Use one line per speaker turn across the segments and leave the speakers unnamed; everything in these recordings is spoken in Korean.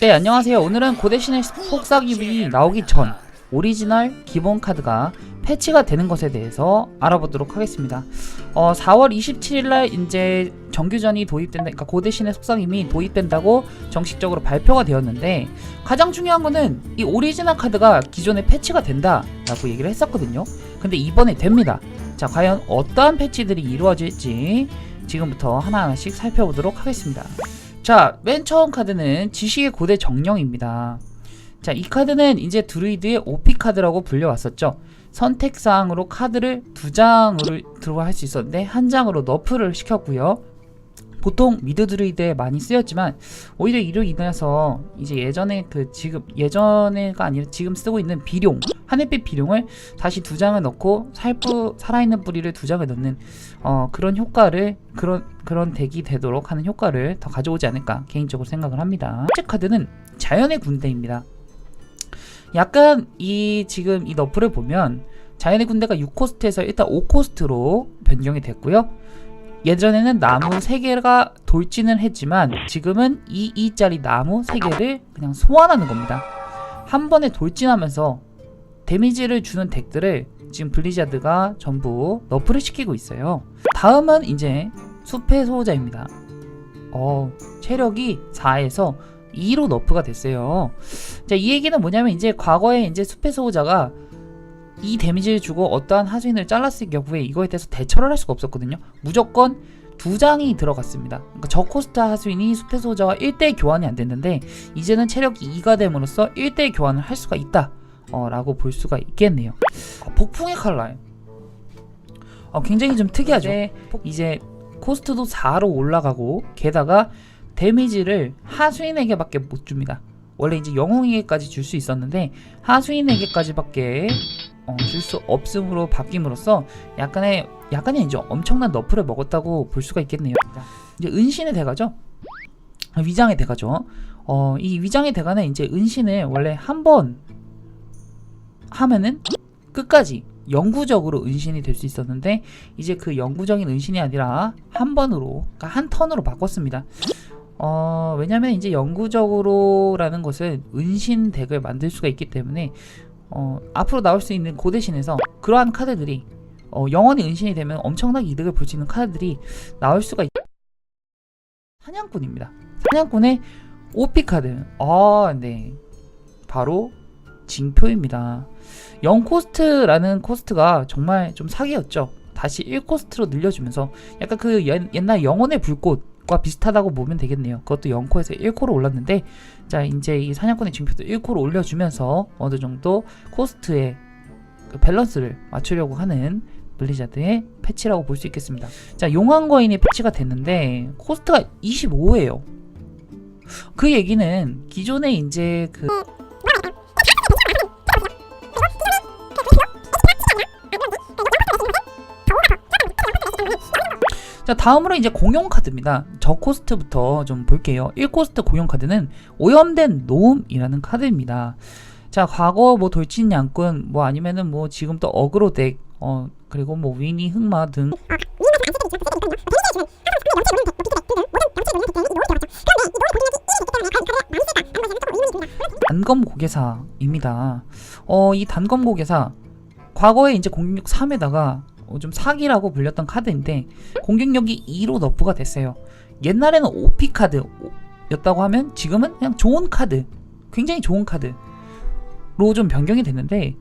네 안녕하세요. 오늘은 고대신의 속삭임이 나오기 전 오리지널 기본 카드가 패치가 되는 것에 대해서 알아보도록 하겠습니다. 어 4월 27일날 이제 정규전이 도입된다 그러니까 고대신의 속삭임이 도입된다고 정식적으로 발표가 되었는데 가장 중요한 거는 이 오리지널 카드가 기존에 패치가 된다 라고 얘기를 했었거든요. 근데 이번에 됩니다. 자 과연 어떠한 패치들이 이루어질지 지금부터 하나하나씩 살펴보도록 하겠습니다 자, 맨 처음 카드는 지식의 고대 정령입니다. 자, 이 카드는 이제 드루이드의 OP 카드라고 불려왔었죠. 선택사항으로 카드를 두 장으로 들어할 수 있었는데 한 장으로 너프를 시켰고요. 보통 미드 드루이드에 많이 쓰였지만 오히려 이로 인해서 이제 예전에 그 지금 예전에가 아니라 지금 쓰고 있는 비룡 하늘빛 비룡을 다시 두 장을 넣고 살뿌 살아있는 뿌리를 두 장을 넣는 어 그런 효과를 그런 그런 덱이 되도록 하는 효과를 더 가져오지 않을까 개인적으로 생각을 합니다. 첫째 카드는 자연의 군대입니다. 약간 이 지금 이 너프를 보면 자연의 군대가 6코스트에서 일단 5코스트로 변경이 됐고요. 예전에는 나무 3개가 돌진을 했지만 지금은 이 2짜리 나무 3개를 그냥 소환하는 겁니다. 한 번에 돌진하면서 데미지를 주는 덱들을 지금 블리자드가 전부 너프를 시키고 있어요. 다음은 이제 숲의 소호자입니다. 어, 체력이 4에서 2로 너프가 됐어요. 자, 이 얘기는 뭐냐면 이제 과거에 이제 숲의 소호자가 이 데미지를 주고 어떠한 하수인을 잘랐을 경우에 이거에 대해서 대처를 할 수가 없었거든요. 무조건 두 장이 들어갔습니다. 그러니까 저코스트 하수인이 숲의 소자와 1대1 교환이 안 됐는데 이제는 체력이 2가 됨으로써 1대1 교환을 할 수가 있다. 어, 라고 볼 수가 있겠네요. 어, 폭풍의 칼날. 어, 굉장히 좀 특이하죠. 이제 코스트도 4로 올라가고 게다가 데미지를 하수인에게 밖에 못 줍니다. 원래 이제 영웅에게까지 줄 수 있었는데 하수인에게까지 밖에 어, 줄 수 없음으로 바뀜으로써 약간의 약간의 이제 엄청난 너프를 먹었다고 볼 수가 있겠네요. 이제 은신의 대가죠. 위장의 대가죠. 어, 이 위장의 대가는 이제 은신을 원래 한 번 하면은 끝까지 영구적으로 은신이 될 수 있었는데 이제 그 영구적인 은신이 아니라 한 번으로 그러니까 한 턴으로 바꿨습니다. 어, 왜냐면 이제 영구적으로라는 것은 은신 덱을 만들 수가 있기 때문에 어, 앞으로 나올 수 있는 고대신에서 그러한 카드들이 어, 영원히 은신이 되면 엄청나게 이득을 볼 수 있는 카드들이 나올 수가 있... 사냥꾼입니다. 사냥꾼의 OP 카드. 아, 네. 바로 징표입니다. 0코스트라는 코스트가 정말 좀 사기였죠. 다시 1코스트로 늘려주면서 약간 그 옛, 옛날 영혼의 불꽃과 비슷하다고 보면 되겠네요. 그것도 0코에서 1코로 올랐는데 자 이제 이 사냥꾼의 징표도 1코로 올려주면서 어느 정도 코스트의 그 밸런스를 맞추려고 하는 블리자드의 패치라고 볼 수 있겠습니다. 자 용왕 거인이 패치가 됐는데 코스트가 25예요. 그 얘기는 기존에 이제 그 자 다음으로 이제 공용 카드입니다. 저 코스트부터 좀 볼게요. 1코스트 공용 카드는 오염된 노음이라는 카드입니다. 자 과거 뭐 돌진 양꾼 뭐 아니면은 뭐 지금 또 어그로 덱 어, 그리고 뭐 위니 흑마 등 단검 고개사입니다. 어, 이 단검 고개사 과거에 이제 공격력 3에다가 어, 좀 사기라고 불렸던 카드인데 공격력이 2로 너프가 됐어요. 옛날에는 OP 카드였다고 하면 지금은 그냥 좋은 카드, 굉장히 좋은 카드로 좀 변경이 됐는데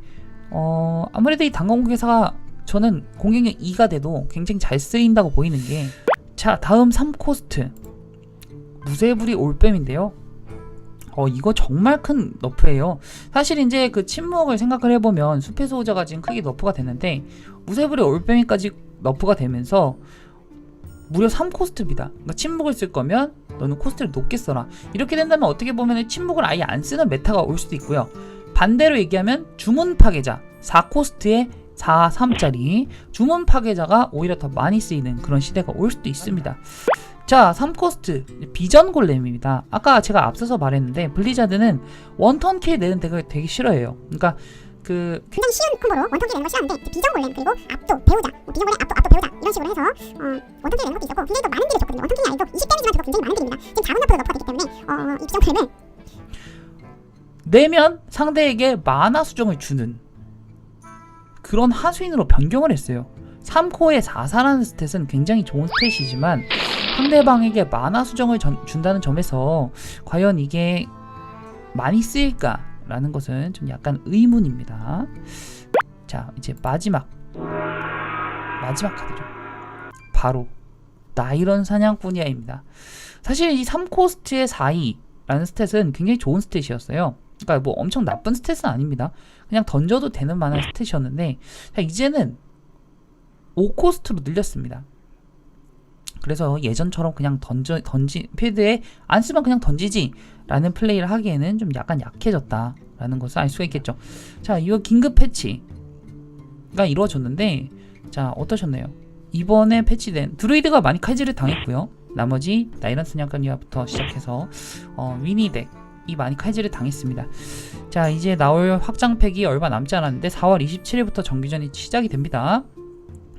어, 아무래도 이 단검 고개사가 저는 공격력 2가 돼도 굉장히 잘 쓰인다고 보이는 게 자, 다음 3코스트 무쇠불이 올빼미인데요. 어 이거 정말 큰 너프예요. 사실 이제 그 침묵을 생각을 해보면 숲의 소호자가 지금 크게 너프가 됐는데 무쇠불의 올빼미까지 너프가 되면서 무려 3코스트입니다. 그러니까 침묵을 쓸 거면 너는 코스트를 높게 써라. 이렇게 된다면 어떻게 보면 침묵을 아예 안 쓰는 메타가 올 수도 있고요. 반대로 얘기하면 주문 파괴자 4코스트에 4, 3짜리 주문 파괴자가 오히려 더 많이 쓰이는 그런 시대가 올 수도 있습니다. 자, 3코스트 비전 골렘입니다. 아까 제가 앞서서 말했는데 블리자드는 원턴 킬 내는 덱을 되게 싫어해요. 그러니까 그
굉장히 쉬운 콤보로 원턴기 내는 거 싫었는데 그 비정골렘 그리고 압도 배우자 뭐 비정골렘 압도 압도 배우자 이런 식으로 해서 어, 원턴기 내는 것도 있었고 굉장히 또 많은 딜을 줬거든요 원턴기는 아니고 20 데미지만 줘도 굉장히 많은 딜입니다 지금 자원 너프가 너프가 됐기 때문에 어, 이 비정골렘을
내면 상대에게 만화 수정을 주는 그런 하수인으로 변경을 했어요. 3코어의 4사라는 스탯은 굉장히 좋은 스탯이지만 상대방에게 만화 수정을 전- 준다는 점에서 과연 이게 많이 쓰일까 라는 것은 좀 약간 의문입니다. 자, 이제 마지막 마지막 카드죠. 바로 나이런 사냥꾼이야입니다. 사실 이 3코스트의 4이라는 스탯은 굉장히 좋은 스탯이었어요. 그러니까 뭐 엄청 나쁜 스탯은 아닙니다. 그냥 던져도 되는 만한 스탯이었는데 자, 이제는 5코스트로 늘렸습니다. 그래서 예전처럼 그냥 던져 던지 필드에 안 쓰면 그냥 던지지라는 플레이를 하기에는 좀 약간 약해졌다라는 것을 알 수가 있겠죠. 자, 이거 긴급 패치가 이루어졌는데 자 어떠셨나요? 이번에 패치된 드루이드가 많이 칼질을 당했고요. 나머지 나이런 스냥간이와부터 시작해서 어, 위니덱 이 많이 칼질을 당했습니다. 자 이제 나올 확장팩이 얼마 남지 않았는데 4월 27일부터 정규전이 시작이 됩니다.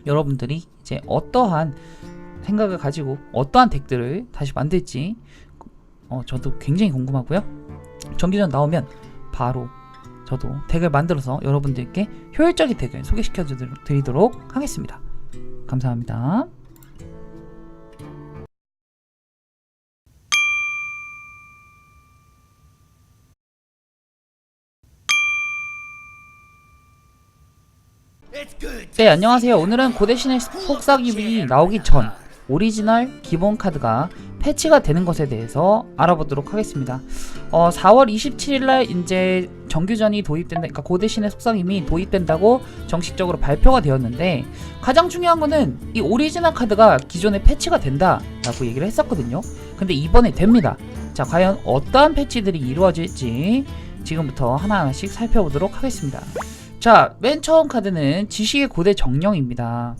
여러분들이 이제 어떠한 생각을 가지고 어떠한 덱들을 다시 만들지 어, 저도 굉장히 궁금하고요. 정규전 나오면 바로 저도 덱을 만들어서 여러분들께 효율적인 덱을 소개시켜 드리도록 하겠습니다. 감사합니다. 네 안녕하세요 오늘은 고대신의 속삭임이 나오기 전 오리지널 기본 카드가 패치가 되는 것에 대해서 알아보도록 하겠습니다. 어 4월 27일날 이제 정규전이 도입된다 그러니까 고대신의 속삭임이 도입된다고 정식적으로 발표가 되었는데 가장 중요한 거는 이 오리지널 카드가 기존에 패치가 된다 라고 얘기를 했었거든요. 근데 이번에 됩니다. 자 과연 어떠한 패치들이 이루어질지 지금부터 하나하나씩 살펴보도록 하겠습니다. 자, 맨 처음 카드는 지식의 고대 정령입니다.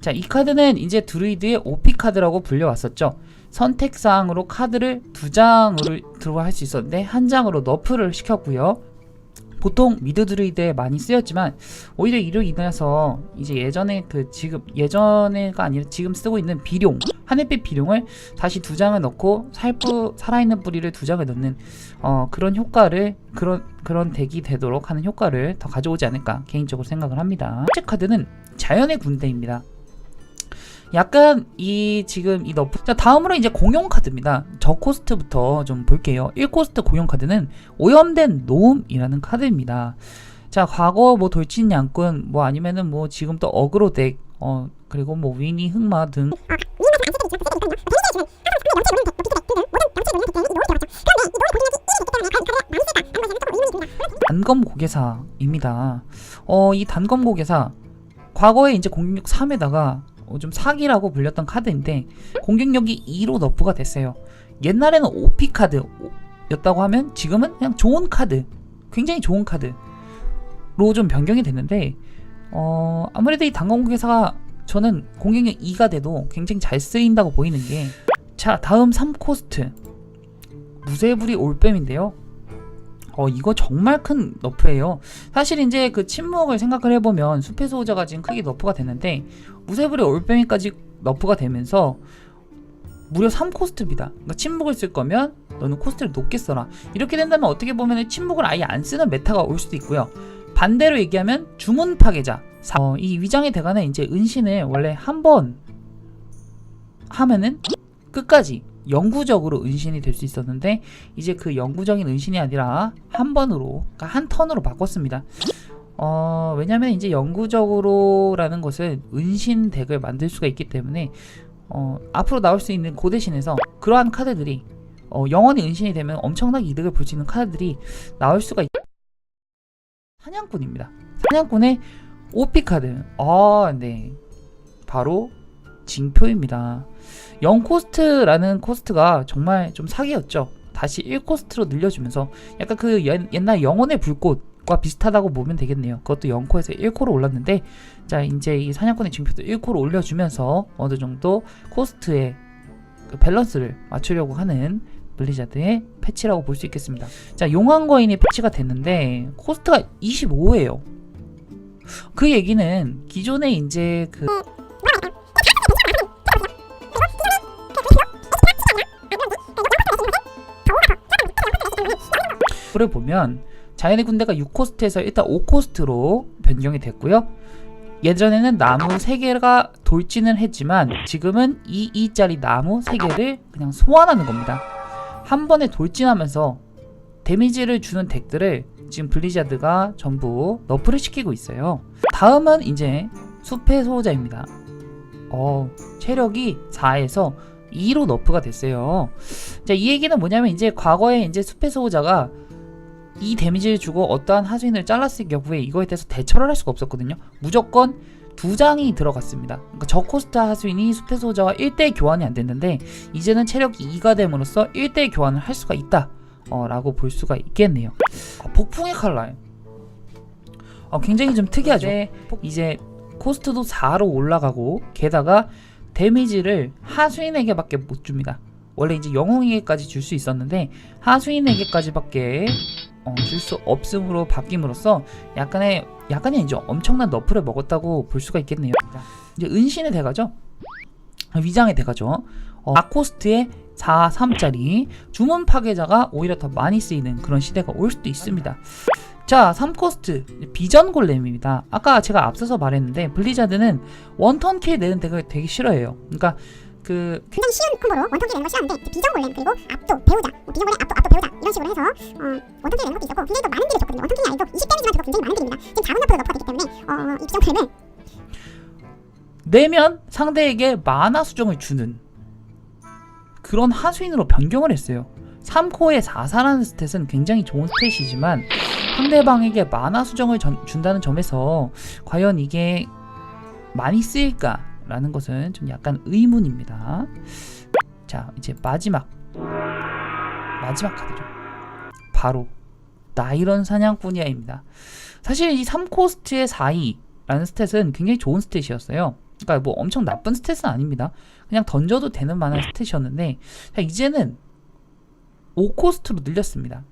자, 이 카드는 이제 드루이드의 OP 카드라고 불려왔었죠. 선택사항으로 카드를 두 장으로 할수 있었는데 한 장으로 너프를 시켰고요. 보통 미드 드루이드에 많이 쓰였지만 오히려 이로 인해서 이제 예전에 그 지금 예전에가 아니라 지금 쓰고 있는 비룡 하늘빛 비룡을 다시 두 장을 넣고 살뿌 살아있는 뿌리를 두 장을 넣는 어 그런 효과를 그런 그런 덱이 되도록 하는 효과를 더 가져오지 않을까 개인적으로 생각을 합니다. 첫째 카드는 자연의 군대입니다. 약간 이 지금 이 너프 자 다음으로 이제 공용 카드입니다. 저 코스트부터 좀 볼게요. 1코스트 공용 카드는 오염된 노음이라는 카드입니다. 자 과거 뭐 돌진 양꾼 뭐 아니면은 뭐 지금 또 어그로 덱 어 그리고 뭐 위니 흑마 등. 단검 고개사입니다. 어, 이 단검 고개사. 과거에 이제 공격력 3에다가 어, 좀 사기라고 불렸던 카드인데 공격력이 2로 너프가 됐어요. 옛날에는 OP 카드였다고 하면 지금은 그냥 좋은 카드, 굉장히 좋은 카드로 좀 변경이 됐는데 어, 아무래도 이 단검 고개사가 저는 공격력 2가 돼도 굉장히 잘 쓰인다고 보이는 게 자, 다음 3코스트 무쇠불이 올빼미인데요. 어 이거 정말 큰 너프예요. 사실 이제 그 침묵을 생각을 해보면 숲의 소호자가 지금 크게 너프가 됐는데 무쇠불의 올빼미까지 너프가 되면서 무려 3코스트입니다. 그러니까 침묵을 쓸 거면 너는 코스트를 높게 써라. 이렇게 된다면 어떻게 보면 침묵을 아예 안 쓰는 메타가 올 수도 있고요. 반대로 얘기하면 주문 파괴자. 사- 어, 이 위장의 대가는 이제 은신을 원래 한 번 하면은 끝까지 영구적으로 은신이 될 수 있었는데 이제 그 영구적인 은신이 아니라 한 번으로 그러니까 한 턴으로 바꿨습니다. 어 왜냐면 이제 영구적으로라는 것은 은신 덱을 만들 수가 있기 때문에 어 앞으로 나올 수 있는 고대신에서 그러한 카드들이 어 영원히 은신이 되면 엄청나게 이득을 볼 수 있는 카드들이 나올 수가 있... 사냥꾼입니다. 사냥꾼의 OP 카드. 아, 네. 바로 징표입니다. 0코스트라는 코스트가 정말 좀 사기였죠. 다시 1코스트로 늘려주면서 약간 그 옛- 옛날 영혼의 불꽃과 비슷하다고 보면 되겠네요. 그것도 0코에서 1코로 올랐는데 자 이제 이 사냥꾼의 징표도 1코로 올려주면서 어느 정도 코스트의 그 밸런스를 맞추려고 하는 블리자드의 패치라고 볼 수 있겠습니다. 자, 용왕 거인이 패치가 됐는데 코스트가 25예요. 그 얘기는 기존에 이제 그 를 보면 자연의 군대가 6코스트에서 일단 5코스트로 변경이 됐고요. 예전에는 나무 3개가 돌진을 했지만 지금은 2, 2짜리 나무 3개를 그냥 소환하는 겁니다. 한 번에 돌진하면서 데미지를 주는 덱들을 지금 블리자드가 전부 너프를 시키고 있어요. 다음은 이제 숲의 소호자입니다. 어, 체력이 4에서 2로 너프가 됐어요. 자, 이 얘기는 뭐냐면 이제 과거에 이제 숲의 소호자가 이 데미지를 주고 어떠한 하수인을 잘랐을 경우에 이거에 대해서 대처를 할 수가 없었거든요. 무조건 두 장이 들어갔습니다. 그러니까 저코스트 하수인이 숲의 소자와 1대1 교환이 안 됐는데 이제는 체력이 2가 됨으로써 1대1 교환을 할 수가 있다. 어, 라고 볼 수가 있겠네요. 어, 폭풍의 칼날. 어, 굉장히 좀 특이하죠. 이제 코스트도 4로 올라가고 게다가 데미지를 하수인에게밖에 못 줍니다. 원래 이제 영웅에게까지 줄 수 있었는데 하수인에게까지밖에 어, 줄수 없음으로 바뀜으로써 약간의 약간의 이제 엄청난 너프를 먹었다고 볼 수가 있겠네요. 자, 이제 은신의 대가죠. 위장의 대가죠. 어, 아코스트의 4, 3짜리 주문 파괴자가 오히려 더 많이 쓰이는 그런 시대가 올 수도 있습니다. 자, 3코스트 비전 골렘입니다. 아까 제가 앞서서 말했는데 블리자드는 원턴 킬 내는 덱을 되게 싫어해요. 그러니까 그
굉장히 쉬운 콤보로 원턴기 내는 거 싫어하는데 그 비전 골렘 그리고 압도 배우자 뭐 비전 골렘 압도 압도 배우자 이런 식으로 해서 어, 원턴기 내는 것도 있었고 굉장히 또 많은 딜을 줬거든요. 원턴기 아니고 20데미지만 줘도 굉장히 많은 딜입니다. 지금 작은 압도가 너프가 되기 때문에 어, 이 비전 골렘을
내면 상대에게 마나 수정을 주는 그런 하수인으로 변경을 했어요. 3코어의 4사라는 스탯은 굉장히 좋은 스탯이지만 상대방에게 마나 수정을 전- 준다는 점에서 과연 이게 많이 쓰일까 라는 것은 좀 약간 의문입니다. 자, 이제 마지막 마지막 카드죠. 바로 나이런 사냥꾼이야입니다. 사실 이 3코스트의 4이라는 스탯은 굉장히 좋은 스탯이었어요. 그러니까 뭐 엄청 나쁜 스탯은 아닙니다. 그냥 던져도 되는 만한 스탯이었는데 자, 이제는 5코스트로 늘렸습니다.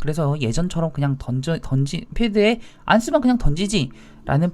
그래서 예전처럼 그냥 던져 던지 필드에 안 쓰면 그냥 던지지라는